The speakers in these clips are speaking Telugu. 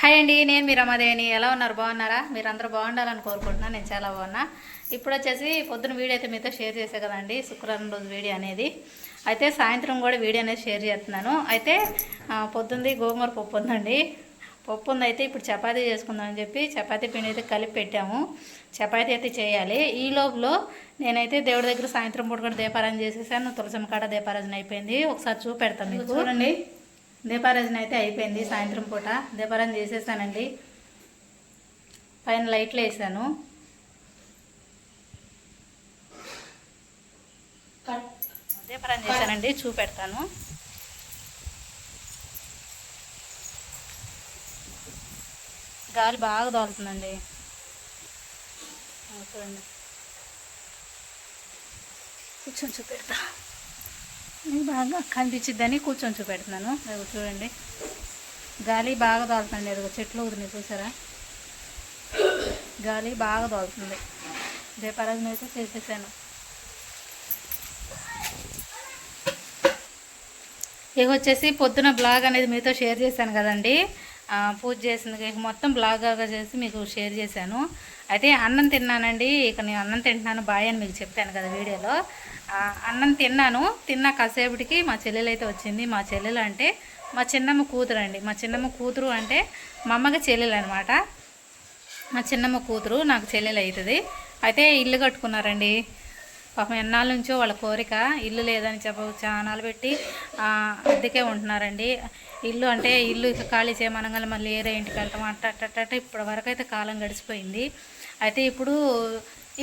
హాయ్ అండి నేను మీ రమాదేవిని. ఎలా ఉన్నారు? బాగున్నారా? మీరు అందరూ బాగుండాలని కోరుకుంటున్నాను నేను చాలా బాగున్నా. ఇప్పుడు వచ్చేసి పొద్దున వీడియో అయితే మీతో షేర్ చేసే కదండి శుక్రవారం రోజు వీడియో అనేది. అయితే సాయంత్రం కూడా వీడియో అనేది షేర్ చేస్తున్నాను. అయితే పొద్దుంది గోంగూర పప్పు ఉందండి. పప్పు ఉంది అయితే ఇప్పుడు చపాతీ చేసుకుందామని చెప్పి చపాతీ పిండి అయితే కలిపి పెట్టాము. చపాతీ అయితే చేయాలి. ఈ లోపల నేనైతే దేవుడి దగ్గర సాయంత్రం పూట కూడా దీపారాజన చేసేసాను. తులసమ్మ కాడ దీపారాజన అయిపోయింది. ఒకసారి చూపెడతాను మీకు. చూడండి. దీపారాజన అయితే అయిపోయింది సాయంత్రం పూట. దీపారాజన చేసేసానండి. పైన లైట్లు వేసాను. దీపారాజన చేశానండి చూపెడతాను. గాలి బాగా తోలుతుందండి. చూడండి. కూర్చొని చూపెడతా. బాగా కనిపించిద్దని కూర్చొని చూపెడుతున్నాను. అది చూడండి. గాలి బాగా తోలుతుంది. అది చెట్లు ఊరినాయి చూసారా? గాలి బాగా తోలుతుంది. దీపారాధన అయితే చేసేసాను. ఇక వచ్చేసి పొద్దున బ్లాగ్ అనేది మీతో షేర్ చేశాను కదండి. పూజ చేసింది. మొత్తం బ్లాగ్గా చేసి మీకు షేర్ చేశాను. అయితే అన్నం తిన్నానండి. ఇక నేను అన్నం తింటున్నాను. బాయ్ అని మీకు చెప్పాను కదా వీడియోలో. అన్నం తిన్నాను. తిన్న కాసేపటికి మా చెల్లెలు అయితే వచ్చింది. మా చెల్లెలు అంటే మా చిన్నమ్మ కూతురు అండి మా చిన్నమ్మ కూతురు అంటే మా అమ్మకి చెల్లెలు అనమాట మా చిన్నమ్మ కూతురు నాకు చెల్లెలు అవుతుంది అయితే ఇల్లు కట్టుకున్నారండి. పాపం ఎన్నాళ్ళ నుంచో వాళ్ళ కోరిక ఇల్లు లేదని చెప్ప చానాలు పెట్టి అద్దెకే ఉంటున్నారండి. ఇల్లు అంటే ఇల్లు ఇక ఖాళీ చేయమనగానే మళ్ళీ ఏరే ఇంటికి వెళ్తాం. అట్ట అట్ట ఇప్పటి వరకు అయితే కాలం గడిచిపోయింది. అయితే ఇప్పుడు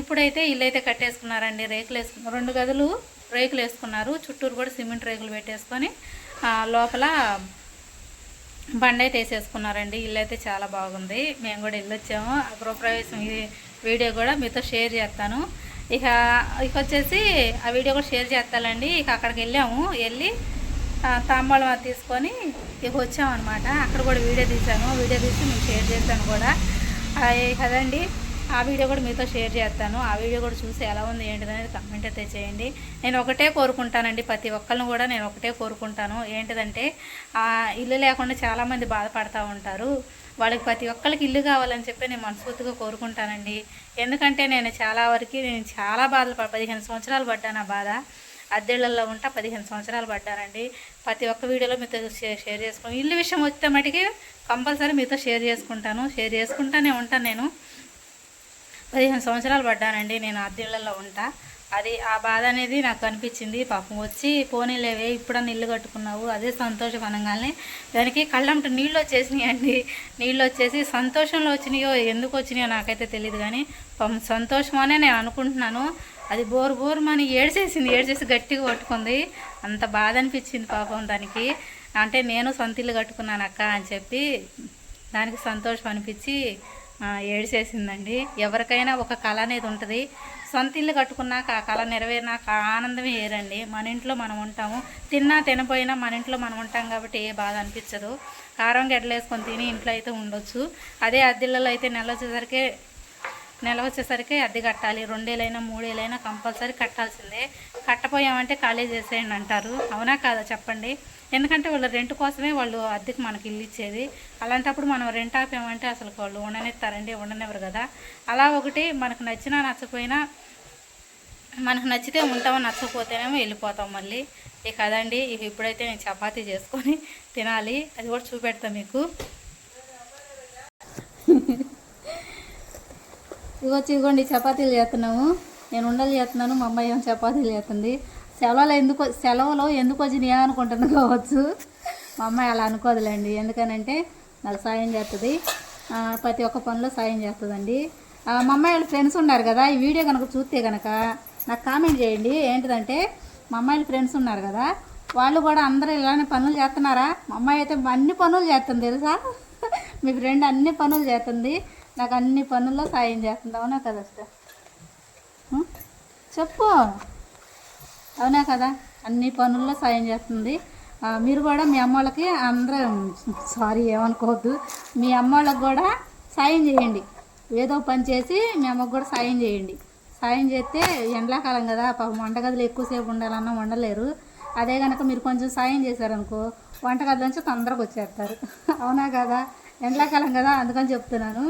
ఇప్పుడైతే ఇల్లు అయితే కట్టేసుకున్నారండి. రేకులు వేసుకున్నారు రెండు గదులు రేకులు వేసుకున్నారు. చుట్టూరు కూడా సిమెంట్ రేకులు పెట్టేసుకొని లోపల బండ అయితే వేసేసుకున్నారండి. ఇల్లు అయితే చాలా బాగుంది. మేము కూడా ఇల్లు వచ్చాము. ఆ గృహప్రవేశం వీడియో కూడా మీతో షేర్ చేస్తాను. ఇక ఇక వచ్చేసి ఆ వీడియో కూడా షేర్ చేస్తానండి. ఇక అక్కడికి వెళ్ళాము. వెళ్ళి ఆ, అది తీసుకొని ఇక వచ్చామన్నమాట. అక్కడ కూడా వీడియో తీశాను. వీడియో తీసి మీకు షేర్ చేశాను కూడా. ఆ, కదండి ఆ వీడియో కూడా మీతో షేర్ చేస్తాను. ఆ వీడియో కూడా చూసి ఎలా ఉంది ఏంటిది అనేది కమెంట్ అయితే చేయండి. నేను ఒకటే కోరుకుంటానండి ప్రతి ఒక్కరిని కూడా నేను ఒకటే కోరుకుంటాను. ఏంటిదంటే ఆ ఇల్లు లేకుండా చాలామంది బాధపడతా ఉంటారు. వాళ్ళకి ప్రతి ఒక్కరికి ఇల్లు కావాలని చెప్పి నేను మనస్ఫూర్తిగా కోరుకుంటానండి. ఎందుకంటే నేను చాలా వరకు నేను చాలా బాధలు పదిహేను సంవత్సరాలు పడ్డాను ఆ బాధ. అద్దెళ్ళల్లో ఉంటా పదిహేను సంవత్సరాలు పడ్డానండి ప్రతి ఒక్క వీడియోలో మీతో షేర్ చేసుకుని ఇల్లు విషయం వస్తే మటుకి కంపల్సరీ మీతో షేర్ చేసుకుంటాను. షేర్ చేసుకుంటానే ఉంటాను నేను. పదిహేను సంవత్సరాలు పడ్డానండి నేను అద్దెళ్ళల్లో ఉంటా. అది ఆ బాధ అనేది నాకు అనిపించింది. పాపం వచ్చి పోనీలేవే ఇప్పుడన్నా ఇల్లు కట్టుకున్నావు. అదే సంతోషం అనగానే దానికి కళ్ళంట నీళ్ళు వచ్చేసినాయి అండి. నీళ్ళు వచ్చేసి సంతోషంలో వచ్చినాయో ఎందుకు వచ్చినాయో నాకైతే తెలియదు కానీ పాపం సంతోషం అనే నేను అనుకుంటున్నాను. అది బోరు బోరు మని ఏడ్చేసింది ఏడ్చేసి గట్టిగా పట్టుకుంది. అంత బాధ అనిపించింది పాపం దానికి. అంటే నేను సొంత ఇల్లు కట్టుకున్నాను అక్క అని చెప్పి దానికి సంతోషం అనిపించి ఏడ్చేసిందండి. ఎవరికైనా ఒక కళ అనేది ఉంటుంది. సొంత ఇల్లు కట్టుకున్నాక ఆ కళ నెరవేరినాక ఆనందమే ఏరండి. మన ఇంట్లో మనం ఉంటాము. తిన్నా తినపోయినా మన ఇంట్లో మనం ఉంటాం కాబట్టి ఏ బాధ అనిపించదు. కారం గడ్డలేసుకొని తిని ఇంట్లో అయితే ఉండొచ్చు. అదే అద్దెళ్ళలో అయితే నెల వచ్చేసరికి నెల వచ్చేసరికి అద్దె కట్టాలి. రెండేళ్ళైనా మూడేళ్ళైనా కంపల్సరీ కట్టాల్సిందే. కట్టపోయామంటే ఖాళీ చేసేయండి అంటారు. అవునా కాదా చెప్పండి. ఎందుకంటే వాళ్ళు రెంట్ కోసమే వాళ్ళు అద్దెకి మనకి ఇల్లు ఇచ్చేది. అలాంటప్పుడు మనం రెంట్ ఆపామంటే అసలు వాళ్ళు ఉండనిస్తారండి ఉండనివ్వరు కదా. అలా ఒకటి మనకు నచ్చినా నచ్చపోయినా మనకు నచ్చితే ఉంటామో నచ్చకపోతేనేమో వెళ్ళిపోతాం మళ్ళీ. ఇక అదండి ఇక ఇప్పుడైతే నేను చపాతీ చేసుకొని తినాలి. అది కూడా చూపెడతా మీకు. ఇగో ఇదిగోండి చపాతీలు చేస్తున్నాము. నేను ఉండలు చేస్తున్నాను మా అమ్మాయి ఏమో చపాతీలు చేస్తుంది. సెలవులు ఎందుకు సెలవులో ఎందుకు వచ్చినాయా అనుకుంటుంది కావచ్చు. మా అమ్మాయి అలా అనుకోదులేండి. ఎందుకనంటే నాకు సాయం చేస్తుంది. ప్రతి ఒక్క పనిలో సాయం చేస్తుందండి. మా అమ్మాయి వాళ్ళ ఫ్రెండ్స్ ఉన్నారు కదా ఈ వీడియో కనుక చూస్తే కనుక నాకు కామెంట్ చేయండి. ఏంటిదంటే మా అమ్మాయిల ఫ్రెండ్స్ ఉన్నారు కదా వాళ్ళు కూడా అందరూ ఇలానే పనులు చేస్తున్నారా? మా అమ్మాయి అయితే అన్ని పనులు చేస్తుంది తెలుసా? మీ ఫ్రెండ్ అన్ని పనులు చేస్తుంది. నాకు అన్ని పనుల్లో సాయం చేస్తుంది అవునా కదా సిస్టర్? చెప్పు. అవునా కదా? అన్ని పనుల్లో సాయం చేస్తుంది. మీరు కూడా మీ అమ్మోళ్ళకి అందరూ సారీ ఏమనుకోవద్దు. మీ అమ్మోళ్ళకి కూడా సాయం చేయండి. ఏదో పని చేసి మీ అమ్మకు కూడా సాయం చేయండి. సాయం చేస్తే ఎండాకాలం కదా పాపం వంటగదిలో ఎక్కువసేపు ఉండాలన్నా ఉండలేరు అదే కనుక మీరు కొంచెం సాయం చేశారనుకో వంటగదిలోంచి తొందరగా వచ్చేస్తారు. అవునా కదా? ఎండాకాలం కదా అందుకని చెప్తున్నాను.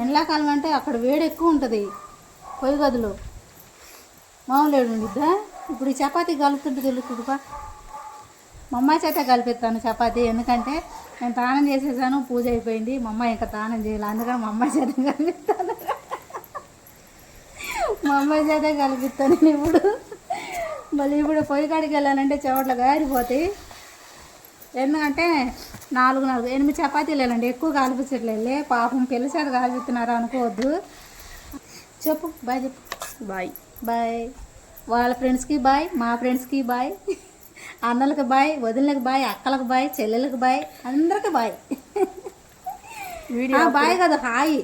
ఎండాకాలం అంటే అక్కడ వేడి ఎక్కువ ఉంటుంది. పొయ్యి గదిలో. మామూలు వేడి ఉండిద్దా? ఇప్పుడు ఈ చపాతీ కలుపుతుంటే తెలుస్తుందిపా మా అమ్మాయి చేత కలిపిస్తాను చపాతీ. ఎందుకంటే నేను తానం చేసేసాను పూజ అయిపోయింది. మా అమ్మాయి ఇంకా తానం చేయాలి? అందుకని మా అమ్మాయి చేత కలిపిస్తాను. మా అమ్మాయి చేత కలిపిస్తాను నేను ఇప్పుడు. మళ్ళీ ఇప్పుడు పొయ్యి కాడికి వెళ్ళాలంటే చెవట్లు గారిపోతాయి. ఎందుకంటే నాలుగు నాలుగు ఎనిమిది చపాతీలు వెళ్ళండి ఎక్కువ కాల్పించట్లేదు పాపం పిల్ల చేత కాల్పిస్తున్నారు అనుకోవద్దు. చెప్పు బాయ్ చెప్పు. బాయ్. బాయ్. వాళ్ళ ఫ్రెండ్స్కి బాయ్ మా ఫ్రెండ్స్కి బాయ్. అన్నలకు బాయ్ వదినలకు బాయ్ అక్కలకు బాయ్ చెల్లెలకు బాయ్ అందరికి బాయ్. వీడియో బాయ్ కాదు హాయ్.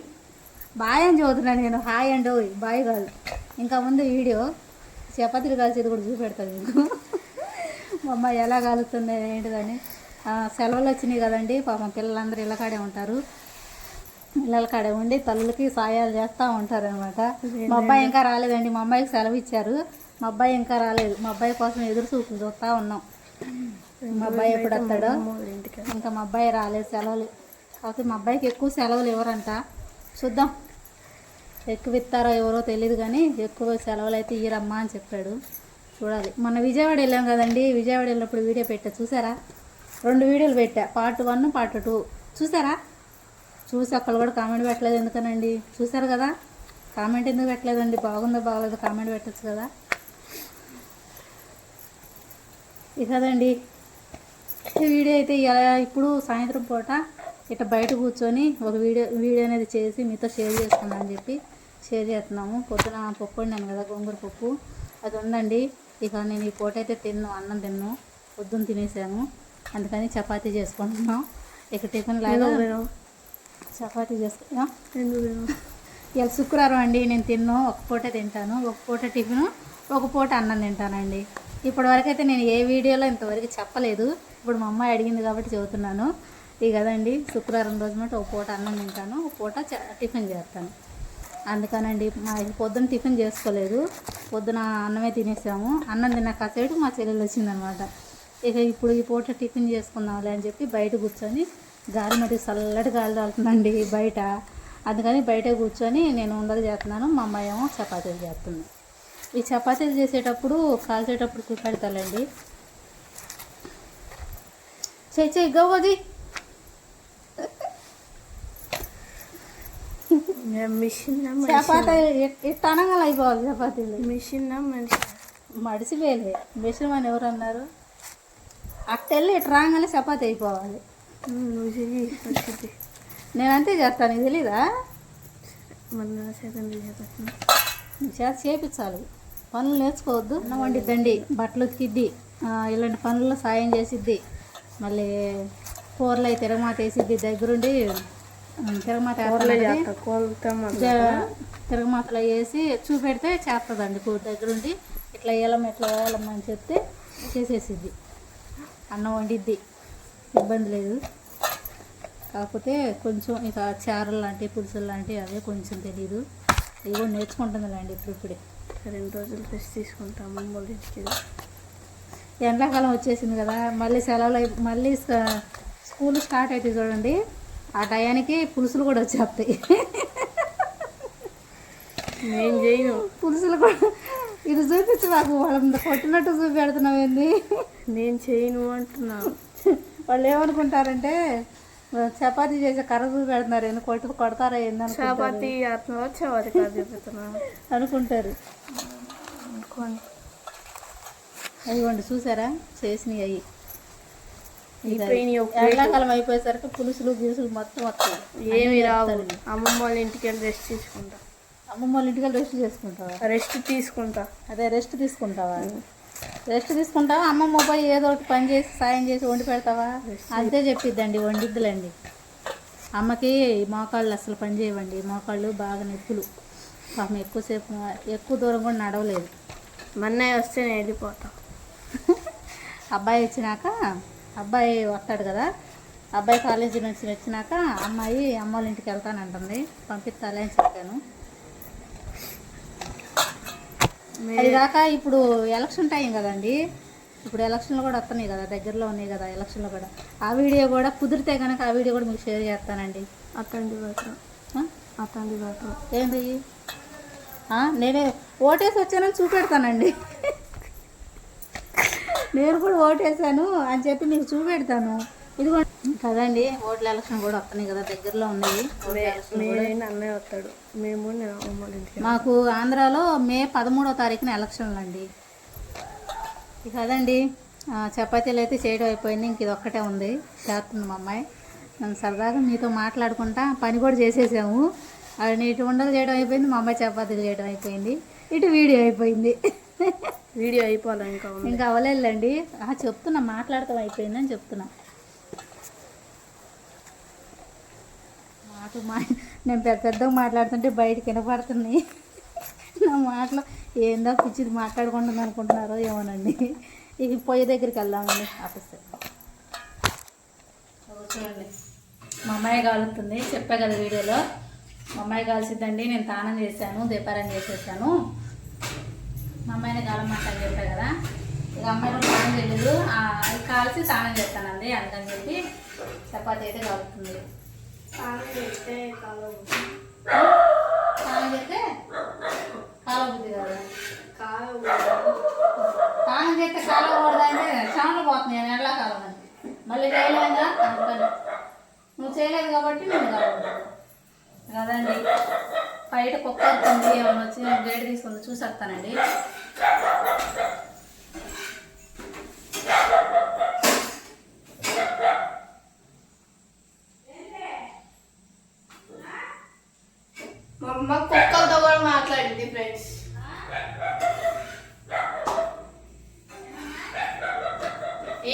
బాయ్ అని చదువుతున్నాను నేను. హాయ్ అండి ఓయ్ బాయ్ కాదు. ఇంకా ముందు వీడియో. చపాతీలు కాల్చేది కూడా చూపెడతాను మీకు మా అమ్మ ఎలా కాలుతుంది ఏంటిదని. సెలవులు వచ్చినాయి కదండి. పాపం పిల్లలందరూ ఇళ్ళకాడే ఉంటారు. ఇళ్ళకాడే కాడే ఉండి తల్లులకి సాయాలు చేస్తూ ఉంటారు అనమాట మా అబ్బాయి ఇంకా రాలేదండి. మా అమ్మాయికి సెలవు ఇచ్చారు. మా అబ్బాయి ఇంకా రాలేదు. మా అబ్బాయి కోసం ఎదురు చూపులు చూస్తూ ఉన్నాం. మా అబ్బాయి ఎప్పుడు వస్తాడో. ఇంకా మా అబ్బాయి రాలేదు సెలవులు. కాకపోతే మా అబ్బాయికి ఎక్కువ సెలవులు ఇవ్వరంట. చూద్దాం. ఎక్కువ ఇస్తారో ఎవరో తెలియదు కానీ ఎక్కువ సెలవులు అయితే ఇయ్యరమ్మా అని చెప్పాడు. చూడాలి. మొన్న విజయవాడ వెళ్ళాం కదండి. విజయవాడ వెళ్ళినప్పుడు వీడియో పెట్టా. చూసారా? రెండు వీడియోలు పెట్టా. Part one part two. చూసారా? చూసి అక్కడ కూడా కామెంట్ పెట్టలేదు ఎందుకనండి? చూసారు కదా? కామెంట్ ఎందుకు పెట్టలేదండి? బాగుందో బాగలేదు కామెంట్ పెట్టచ్చు కదా? ఇదండి ఈ వీడియో అయితే ఇలా ఇప్పుడు సాయంత్రం పూట ఇట్లా బయట కూర్చొని ఒక వీడియో వీడియో అనేది చేసి మీతో షేర్ చేసుకుందాం అని చెప్పి షేర్ చేస్తున్నాము. పొద్దున పప్పు వండాను కదా గోంగూర పప్పు. అది ఉందండి. ఇక నేను ఈ పూట అయితే తిన్నాను అన్నం తిన్నాను పొద్దున్న తినేసాను అందుకని చపాతీ చేసుకుంటున్నాం. ఇక టిఫిన్ లాగా చపాతీ చేసుకున్నా? ఇవాళ శుక్రవారం అండి నేను తిన్ను ఒక పూట తింటాను ఒక పూట టిఫిన్ ఒక పూట అన్నం తింటానండి. ఇప్పటి వరకు అయితే నేను ఏ వీడియోలో ఇంతవరకు చెప్పలేదు. ఇప్పుడు మా అమ్మాయి అడిగింది కాబట్టి చెబుతున్నాను. ఇది కదండి శుక్రవారం రోజు మాట ఒక పూట అన్నం తింటాను ఒక పూట టిఫిన్ చేస్తాను. అందుకనండి మా పొద్దున టిఫిన్ చేసుకోలేదు. పొద్దున అన్నమే తినేసాము. అన్నం తిన్న కాసేపు మా చెల్లెలు వచ్చిందనమాట. ఇక ఇప్పుడు ఈ పూట టిఫిన్ చేసుకుందాంలే అని చెప్పి బయట కూర్చొని గాలి మరి చల్లటి గాలి తాగుతుందండి బయట. అందుకని బయట కూర్చొని నేను ఉండలు చేస్తున్నాను మా అమ్మాయి ఏమో చపాతీలు చేస్తుంది. ఈ చపాతీలు చేసేటప్పుడు కాల్చేటప్పుడు చూపెడతాలండి చేయి చేయి గవ్వది మిషన్ చపాతీ అనగానే అయిపోవాలి చపాతీలు. మిషన్ మనిషి. మడిసిపోయలే మిషన్ అని ఎవరు అన్నారు? అట్టెళ్ళి ఇటు రాగానే చపాతీ అయిపోవాలి. నువ్వు చెయ్యి వచ్చింది నేను అంతే చేస్తాను నీకు తెలీదా? నీ చేత చేపించాలి. పనులు నేర్చుకోవద్దు. అన్నం వండిద్దండి బట్టలు ఉతికిద్ది ఇలాంటి పనుల్లో సాయం చేసిద్ది. మళ్ళీ కూరలు అయితే తిరగమాత వేసిద్ది దగ్గరుండి. తిరగమాత తిరగమాతలో వేసి చూపెడితే చేస్తుందండి దగ్గరుండి. ఇట్లా వేయాలమ్మ ఇట్లా వేయాలమ్మ అని చెప్తే చేసేసిద్ది. అన్నం వండిద్ది. ఇబ్బంది లేదు. కాకపోతే కొంచెం ఇక చారులు లాంటివి పులుసులు లాంటివి అవే కొంచెం తెలియదు ఇవి కూడా నేర్చుకుంటుందిలేండి ఇప్పుడు ఇప్పుడే రెండు రోజులు రెస్ట్ తీసుకుంటాం అమ్మమ్మ వాళ్ళ ఇంటికి. వెళ్ళి. ఎండాకాలం వచ్చేసింది కదా మళ్ళీ సెలవులు మళ్ళీ స్క- స్కూల్ స్టార్ట్ అయితే చూడండి. ఆ టయానికి పులుసులు కూడా వచ్చేస్తాయి. నేను చేయను. పులుసులు కూడా ఇది చూపించు మాకు వాళ్ళ కొట్టినట్టు చూపెడుతున్నావు ఏంది? నేను చేయను అంటున్నా. వాళ్ళు ఏమనుకుంటారంటే చపాతీ చేసే కర్ర చూపెడుతున్నారు ఏంది? కొట్టు కొడతారా ఏంది. చపాతి చపాతి కాదు చెప్తున్నా. అనుకుంటారు. అనుకోండి. అదిగోండి చూసారా? చేసినవి అవి ఎండాకాలం అయిపోయేసరికి పులుసులు గిలుసులు మొత్తం వస్తాయి. ఏమి రావు. అమ్మమ్మ వాళ్ళ ఇంటికి వెళ్ళి రెస్ట్ తీసుకుంటా. అమ్మమ్మ వాళ్ళ ఇంటికి రెస్ట్ చేసుకుంటావా? రెస్ట్ తీసుకుంటా. అదే రెస్ట్ తీసుకుంటావా? రెస్ట్ తీసుకుంటావా? అమ్మమ్మ పోయి ఏదో ఒకటి పని చేసి సాయం చేసి వండి పెడతావా? అంతే చెప్పిద్దండి వండిద్దులండి. అమ్మకి మోకాళ్ళు అసలు పని చేయవండి. మోకాళ్ళు బాగా నొప్పులు. పాపం ఎక్కువసేపు ఎక్కువ దూరం కూడా నడవలేదు. మన్నయ్య వస్తే నేను వెళ్ళిపోతా. అబ్బాయి వచ్చినాక అబ్బాయి వస్తాడు కదా. అబ్బాయి కాలేజీ నుంచి వచ్చినాక అమ్మాయి అమ్మ వాళ్ళ ఇంటికి వెళ్తానంటుంది. పంపిస్తాలే అని చెప్పాను. అది కాక ఇప్పుడు ఎలక్షన్ టైం కదండి. ఇప్పుడు ఎలక్షన్లు కూడా వస్తున్నాయి కదా దగ్గరలో ఉన్నాయి కదా ఎలక్షన్లు కూడా. ఆ వీడియో కూడా కుదిరితే కనుక ఆ వీడియో కూడా మీకు షేర్ చేస్తానండి. అతండి బెటర్ ఆ? అతండి బెటర్ ఏంటి నేనే ఓటేసి వచ్చానని చూపెడతానండి. నేను కూడా ఓటేసాను అని చెప్పి మీకు చూపెడతాను. ఇది కూడా కదండి ఓట్ల ఎలక్షన్ కూడా వస్తున్నాయి కదా దగ్గరలో ఉన్నాయి. అన్నయ్య వస్తాడు. మేము మాకు ఆంధ్రాలో మే పదమూడవ తారీఖున ఎలక్షన్లు అండి ఆ, చపాతీలు అయితే చేయడం అయిపోయింది ఇంక ఇది ఒక్కటే ఉంది. చేస్తుంది మా అమ్మాయి. మేము సరదాగా మీతో మాట్లాడుకుంటా పని కూడా చేసేసాము. అది ఇటు ఉండలు చేయడం అయిపోయింది మా అమ్మాయి చపాతీలు చేయడం అయిపోయింది. ఇటు వీడియో అయిపోయింది. వీడియో అయిపోవాలి ఇంకా ఇంకా అవలేదండి ఆ, చెప్తున్నా మాట్లాడతాం అయిపోయిందని చెప్తున్నా. మాటలు మా నేను పెద్ద పెద్దగా మాట్లాడుతుంటే బయట వినపడుతున్నాయి. నా మాటలు ఏందో పిచ్చిది మాట్లాడుకుంటుంది అనుకుంటున్నారో ఏమోనండి. ఇక పొయ్యి దగ్గరికి వెళ్దామండి ఆపిస్తే చూడండి మా అమ్మాయి కాలుతుంది చెప్పా కదా వీడియోలో. మా అమ్మాయి కాల్చిద్దండి నేను తానం చేశాను దీపారాయణ చేసేసాను. మా అమ్మాయిని కాలమాట అని చెప్పా కదా. ఇక అమ్మాయి తానం స్నానం చేయలేదు. అది కాల్చి స్నానం చేస్తానండి అందుకని చెప్పి చపాతి అయితే కాలుతుంది స్నానం చేస్తే కాలబుద్ధి కదా స్నానం చేస్తే కాలకూడదు అంటే చెమటలు పోతున్నాయి నేను ఎలా కావాలని మళ్ళీ చేయలేదా అందుకని నువ్వు చేయలేదు కాబట్టి నేను కావాలి కదండి బయట కుక్క వస్తుంది ఏమైనా వచ్చి గేట్ తీసుకుంది చూసి వస్తానండి మా అమ్మ కుక్కలతో కూడా మాట్లాడింది ఫ్రెండ్స్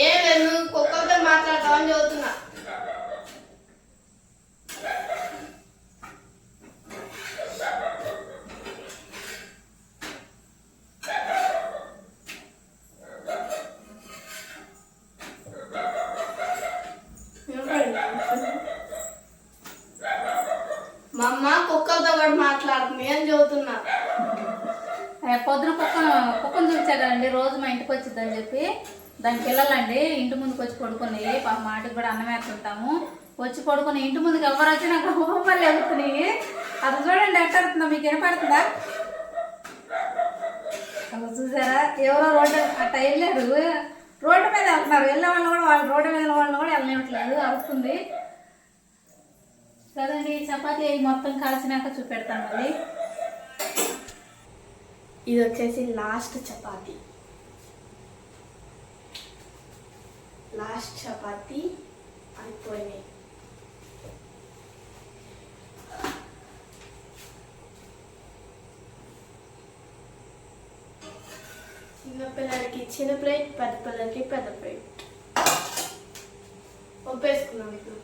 ఏం లేదు నువ్వు కుక్కలతో మాట్లాడతావని చదువుతున్నా మా అమ్మ కుక్కలతో కూడా మాట్లాడుతుంది. అని చదువుతున్నా? పొద్దున కుక్కను కుక్కను చూపించా రోజు మా ఇంటికి వచ్చిందని చెప్పి దాని పిల్లలండి ఇంటి ముందుకు వచ్చి పడుకున్నాయి పాప మాటికి కూడా అన్నం వేస్తుంటాము. వచ్చి పడుకుని ఇంటి ముందుకు ఎవరు వచ్చి నాకు హోమల్లి ఎగుతున్నాయి అది చూడండి ఎట్టడుతుందా మీకు వినపడుతుందా? అలా చూసారా? ఎవరో రోడ్డు అట్ట వెళ్ళారు రోడ్డు మీద వెళ్తున్నారు. వెళ్ళే వాళ్ళు కూడా వాళ్ళు రోడ్డు మీద వాళ్ళు కూడా వెళ్ళనివ్వట్లేదు. అరుస్తుంది. కదండి చపాతీ మొత్తం కాల్చినాక చూపెడతామండి ఇది వచ్చేసి లాస్ట్ చపాతి. లాస్ట్ చపాతి అయిపోయినాయి చిన్న పిల్లలకి చిన్న ప్లేట్ పెద్ద పిల్లలకి పెద్ద ప్లేట్. ఒప్పేసుకున్నాం ఇప్పుడు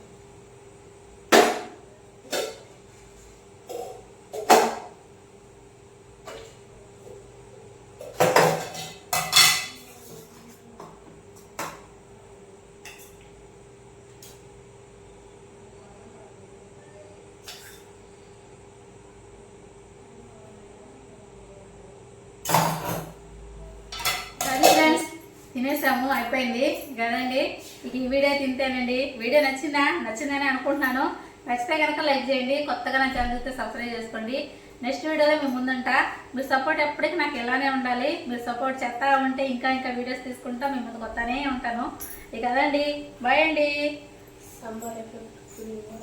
సరే ఫ్రెండ్స్ తినేసాము అయిపోయింది. కదండి ఇక ఈ వీడియో తింటేనండి. వీడియో నచ్చిందా? నచ్చిందని అనుకుంటున్నాను. నచ్చితే కనుక లైక్ చేయండి. కొత్తగా నా ఛానల్ చూస్తే సబ్స్క్రైబ్ చేసుకోండి. నెక్స్ట్ వీడియోలో మేము ముందుంటా. మీ సపోర్ట్ ఎప్పటికీ నాకు ఇలానే ఉండాలి. మీరు సపోర్ట్ చేస్తా ఉంటే ఇంకా ఇంకా వీడియోస్ తీసుకుంటా మేము ముందుకు వస్తానే ఉంటాను. ఇక కదండి బాయ్ అండి. సంబర్